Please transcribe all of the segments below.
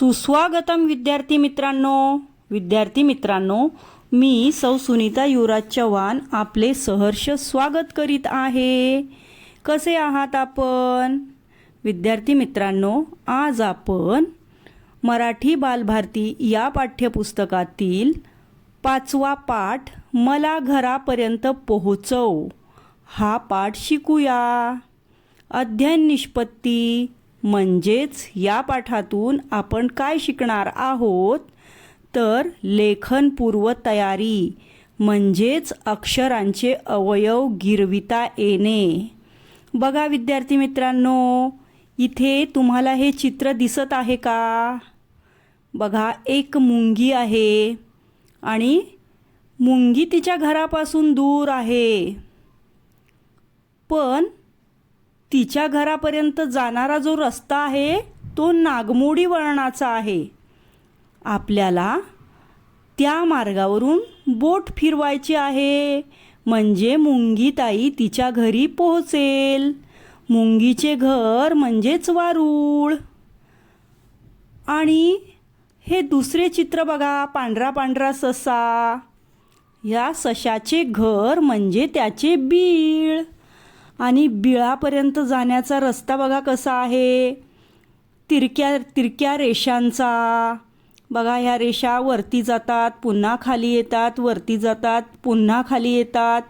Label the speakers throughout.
Speaker 1: सुस्वागतम विद्यार्थी मित्रांनो विद्यार्थी मित्रांनो मी सौ सुनीता युवराज चव्हाण आपले सहर्ष स्वागत करीत आहे. कसे आहात आपण? विद्यार्थी मित्रांनो आज आपण मराठी बालभारती या पाठ्यपुस्तकातील पाचवा पाठ मला घरापर्यंत पोहोचव. हा पाठ शिकूया. अध्ययन निष्पत्ती म्हणजेच या पाठातून आपण काय शिकणार आहोत? तर लेखनपूर्व तयारी म्हणजेच अक्षरांचे अवयव गिरविता येणे. बघा विद्यार्थी मित्रांनो इथे तुम्हाला हे चित्र दिसत आहे का? बघा एक मुंगी आहे आणि मुंगी तिच्या घरापासून दूर आहे. पण तिच्या घरापर्यंत जाणारा जो रस्ता आहे तो नागमोडी वळणाचा आहे. आपल्याला त्या मार्गावरून बोट फिरवायची आहे. म्हणजे मुंगीताई तिच्या घरी पोहोचेल. मुंगीचे घर म्हणजेच वारूळ. आणि हे दुसरे चित्र बघा पांढरा पांढरा ससा. या सशाचे घर म्हणजे त्याचे बीळ. आणि बिळापर्यंत जाण्याचा रस्ता बघा कसा आहे. तिरक्या तिरक्या रेषांचा. बघा ह्या रेषा वरती जातात पुन्हा खाली येतात वरती जातात पुन्हा खाली येतात.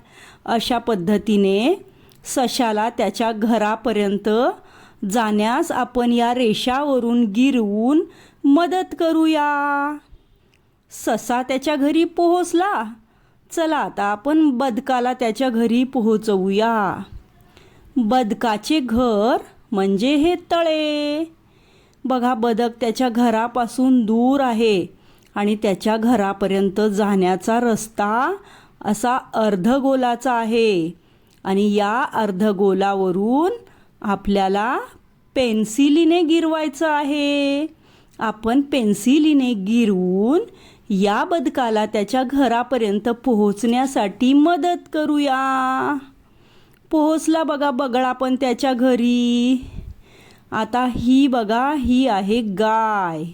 Speaker 1: अशा पद्धतीने सशाला त्याच्या घरापर्यंत जाण्यास आपण या रेषावरून गिरवून मदत करूया. ससा त्याच्या घरी पोहोचला. चला आता आपण बदकाला त्याच्या घरी पोहोचवूया. बदकाचे घर म्हणजे हे तळे. बघा बदक त्याच्या घरापासून दूर आहे आणि त्याच्या घरापर्यंत जाण्याचा रस्ता असा अर्धगोलाचा आहे आणि या अर्धगोलावरून आपल्याला पेन्सिलीने गिरवायचं आहे. आपण पेन्सिलीने गिरवून या बदकाला त्याच्या घरापर्यंत पोहोचण्यासाठी मदत करूया. पोहोचला बघा बगळा पण त्याच्या घरी. आता ही बघा ही आहे गाय.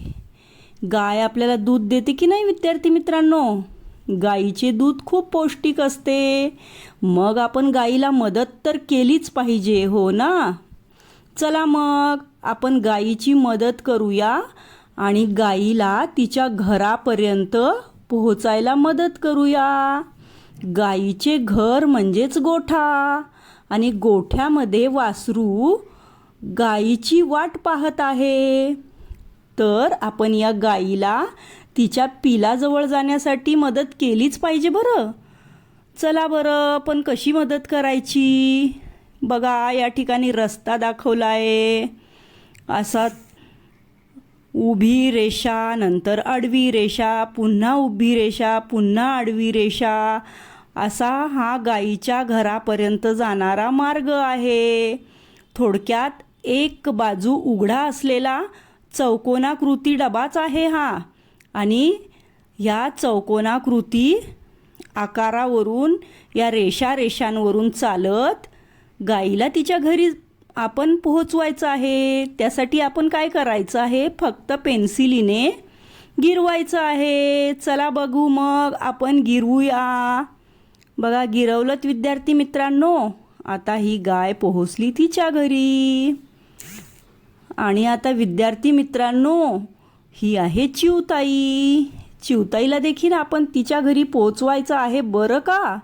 Speaker 1: गाय आपल्याला दूध देते की नाही विद्यार्थी मित्रांनो? गाईचे दूध खूप पौष्टिक असते. मग आपण गाईला मदत तर केलीच पाहिजे हो ना? चला मग आपण गाईची मदत करूया आणि गाईला तिच्या घरापर्यंत पोहोचायला मदत करूया. गाईचे घर म्हणजेच गोठा. आणि गोठ्यामध्ये वासरू गाईची वाट पाहत आहे. तर आपण या गाईला तिच्या पिलाजवळ जाण्यासाठी मदत केलीच पाहिजे बरं. चला बरं पण कशी मदत करायची? बघा या ठिकाणी रस्ता दाखवला आहे असा उभी रेषा नंतर आडवी रेषा पुन्हा उभी रेषा पुन्हा आडवी रेषा. असा हा गाईच्या घरापर्यंत जाणारा मार्ग आहे. थोडक्यात एक बाजू उघडा असलेला चौकोनाकृती डबाच आहे हा आणि या चौकोनाकृती आकारावरून या रेषा रेषांवरून चालत गाईला तिच्या घरी आपण पोहोचवायचं आहे. त्यासाठी आपण काय करायचं आहे? फक्त पेन्सिलीने गिरवायचं आहे. चला बघू मग आपण गिरवूया. बघा गिरवलंत विद्यार्थी मित्रांनो आता ही गाय पोहोचली तिच्या घरी. आणि आता विद्यार्थी मित्रांनो ही आहे चिवताई. चिवताईला देखील आपण तिच्या घरी पोचवायचं आहे बरं का?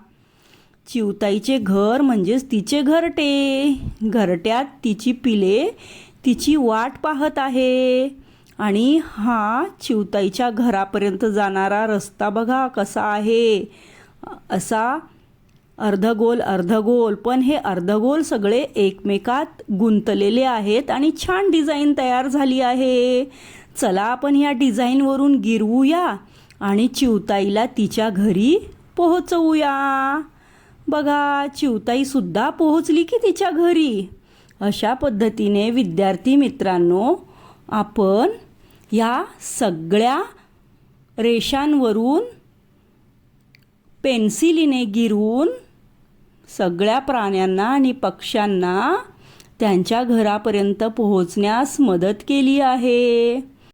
Speaker 1: चिवताईचे घर म्हणजेच तिचे घरटे. घरट्यात तिची पिले तिची वाट पाहत आहे. आणि हा चिवताईच्या घरापर्यंत जाणारा रस्ता बघा कसा आहे. असा अर्धगोल अर्धगोल. पण हे अर्धगोल सगळे एकमेकात गुंतलेले आहेत आणि छान डिझाईन तयार झाली आहे. चला आपण ह्या डिझाईनवरून गिरवूया आणि चिवताईला तिच्या घरी पोहोचवूया. बघा चिवताईसुद्धा पोहोचली की तिच्या घरी. अशा पद्धतीने विद्यार्थी मित्रांनो आपण या सगळ्या रेषांवरून पेन्सिलीने गिरवून सगळ्या प्राण्यांना आणि पक्ष्यांना त्यांच्या घरापर्यंत पोहोचण्यास मदत केली आहे.